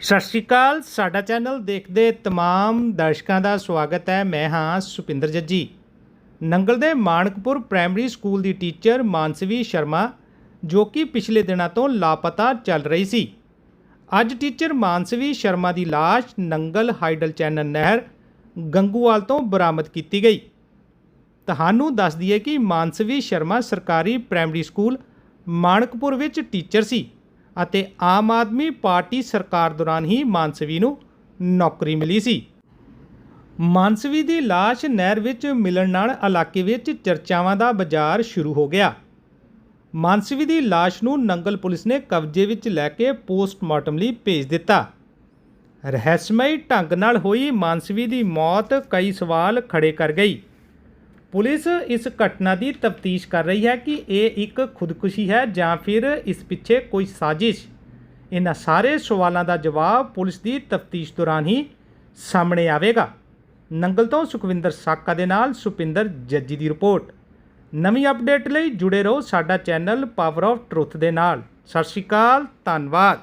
ਸਤਿ ਸ਼੍ਰੀ ਅਕਾਲ, ਸਾਡਾ ਚੈਨਲ ਦੇਖਦੇ ਤਮਾਮ ਦਰਸ਼ਕਾਂ ਦਾ ਸਵਾਗਤ ਹੈ। ਮੈਂ ਹਾਂ ਸੁਪਿੰਦਰ ਜੱਜੀ। ਨੰਗਲ ਦੇ ਮਾਨਕਪੁਰ ਪ੍ਰਾਇਮਰੀ ਸਕੂਲ ਦੀ ਟੀਚਰ ਮਾਨਸਵੀ ਸ਼ਰਮਾ, ਜੋ ਕਿ ਪਿਛਲੇ ਦਿਨਾਂ ਤੋਂ ਲਾਪਤਾ ਚੱਲ ਰਹੀ ਸੀ। ਅੱਜ ਟੀਚਰ ਮਾਨਸਵੀ ਸ਼ਰਮਾ ਦੀ ਲਾਸ਼ ਨੰਗਲ ਹਾਈਡਲ ਚੈਨਲ ਨਹਿਰ, ਗੰਗੂਵਾਲ ਤੋਂ ਬਰਾਮਦ ਕੀਤੀ ਗਈ। ਤੁਹਾਨੂੰ ਦੱਸ ਦਈਏ ਕਿ ਮਾਨਸਵੀ ਸ਼ਰਮਾ ਸਰਕਾਰੀ ਪ੍ਰਾਇਮਰੀ ਸਕੂਲ ਮਾਣਕਪੁਰ ਵਿੱਚ ਟੀਚਰ ਸੀ। ਅਤੇ ਆਮ ਆਦਮੀ ਪਾਰਟੀ ਸਰਕਾਰ ਦੌਰਾਨ ਹੀ ਮਾਨਸਵੀ ਨੂੰ ਨੌਕਰੀ ਮਿਲੀ ਸੀ। ਮਾਨਸਵੀ ਦੀ ਲਾਸ਼ ਨਹਿਰ ਵਿੱਚ ਮਿਲਣ ਨਾਲ ਇਲਾਕੇ ਵਿੱਚ ਚਰਚਾਵਾਂ ਦਾ ਬਾਜ਼ਾਰ ਸ਼ੁਰੂ ਹੋ ਗਿਆ। ਮਾਨਸਵੀ ਦੀ ਲਾਸ਼ ਨੂੰ ਨੰਗਲ ਪੁਲਿਸ ਨੇ ਕਬਜ਼ੇ ਵਿੱਚ ਲੈ ਕੇ ਪੋਸਟਮਾਰਟਮ ਲਈ ਭੇਜ ਦਿੱਤਾ। ਰਹੱਸਮਈ ਢੰਗ ਨਾਲ ਹੋਈ ਮਾਨਸਵੀ ਦੀ ਮੌਤ ਕਈ ਸਵਾਲ ਖੜੇ ਕਰ ਗਈ। ਪੁਲਿਸ ਇਸ ਘਟਨਾ ਦੀ ਤਫਤੀਸ਼ ਕਰ ਰਹੀ ਹੈ ਕਿ ਇਹ ਇੱਕ ਖੁਦਕੁਸ਼ੀ ਹੈ ਜਾਂ ਫਿਰ ਇਸ ਪਿੱਛੇ ਕੋਈ ਸਾਜ਼ਿਸ਼? ਇਹਨਾਂ ਸਾਰੇ ਸਵਾਲਾਂ ਦਾ ਜਵਾਬ ਪੁਲਿਸ ਦੀ ਤਫਤੀਸ਼ ਦੌਰਾਨ ਹੀ ਸਾਹਮਣੇ ਆਵੇਗਾ। ਨੰਗਲ ਤੋਂ ਸੁਖਵਿੰਦਰ ਸਾਕਾ ਦੇ ਨਾਲ ਸੁਪਿੰਦਰ ਜੱਜੀ ਦੀ ਰਿਪੋਰਟ। ਨਵੀਂ ਅਪਡੇਟ ਲਈ ਜੁੜੇ ਰਹੋ ਸਾਡਾ ਚੈਨਲ ਪਾਵਰ ਆਫ ਟਰੁੱਥ ਦੇ ਨਾਲ। ਸਤਿ ਸ਼੍ਰੀ ਅਕਾਲ, ਧੰਨਵਾਦ।